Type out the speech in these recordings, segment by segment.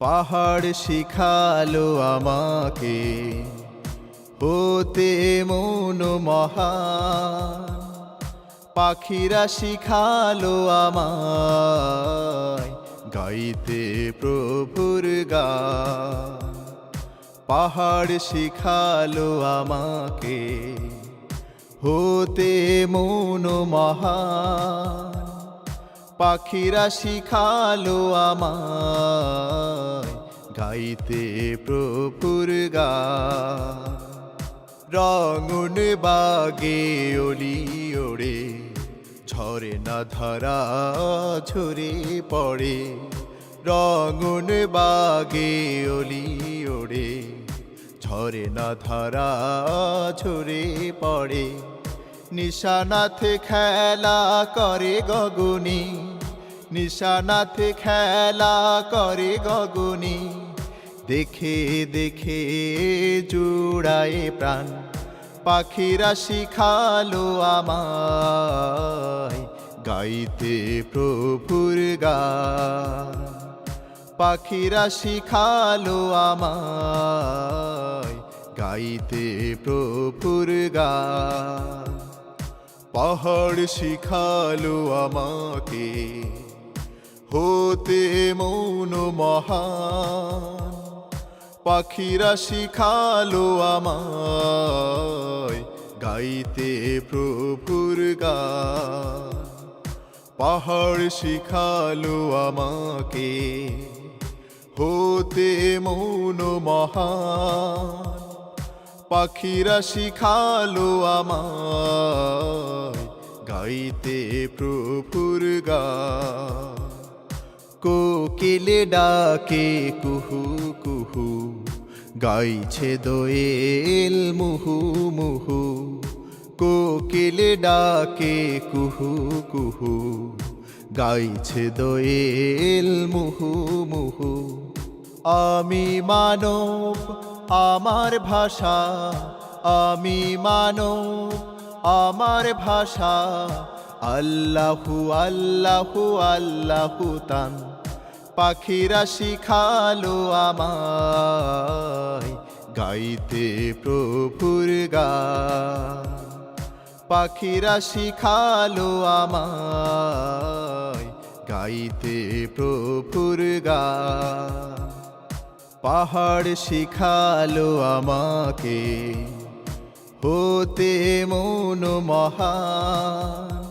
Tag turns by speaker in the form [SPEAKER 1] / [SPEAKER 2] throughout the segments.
[SPEAKER 1] পাহাড় শিখালো আমাকে, হতে মন মহান। পাখিরা শিখালো আমায়, গাইতে প্রভুর গান। পাহাড় শিখালো আমাকে, হতে মন মহান। পাখিরা শিখালো আমায় গাইতে প্রভুর গা। রঙুন বাগে অলি ওড়ে, ঝরে না ধরা ঝরে পড়ে। রঙুন বাগে অলি ওড়ে, ঝরে না ধরা ঝরে পড়ে। নিশানাথে খেলা করে গগনি নিশানাথে খেলা করে গগনি। দেখে দেখে জুড়ায় প্রাণ। পাখিরা শিখালো আমায় গাইতে প্রভুর গান। পাখিরা শিখালো আমায় গাইতে প্রভুর গান। পাহাড় শিখালো আমাকে হতে মৌন মহান। পাখিরা শিখালো আমায় গাইতে প্রভুর গান। পাহাড় শিখালো আমাকে হতে মৌন মহান। পাখিরা শিখালো আমায় গাইতে প্রভুর গান। কোকিলে ডাকে কুহু কুহু গাইছে দোয়েল মুহু মুহু কোকিলে ডাকে কুহু কুহু গাইছে দোয়েল মুহু মুহু আমি মানব আমার ভাষা আমি মানব আমার ভাষা আল্লাহু আল্লাহু আল্লাহু তান পাখিরা শিখালো আমায়, গাইতে প্রভুর গান পাখিরা শিখালো আমায়, গাইতে প্রভুর গান পাহাড় শিখালো আমাকে, হতে মন মহান।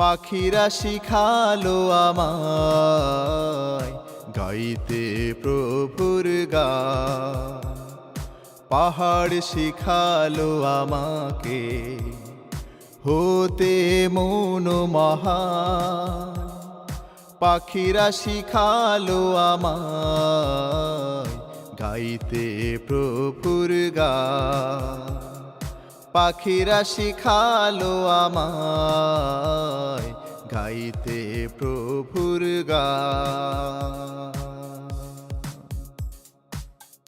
[SPEAKER 1] পাখিরা শিখালো আমায়, গাইতে প্রভুর গা। পাহাড় শিখালো আমাকে, হতে মন মহান। পাখিরা শিখালো আমায়, গাইতে প্রভুর গান পাখিরা শিখালো আমায় গাইতে প্রভুর গান।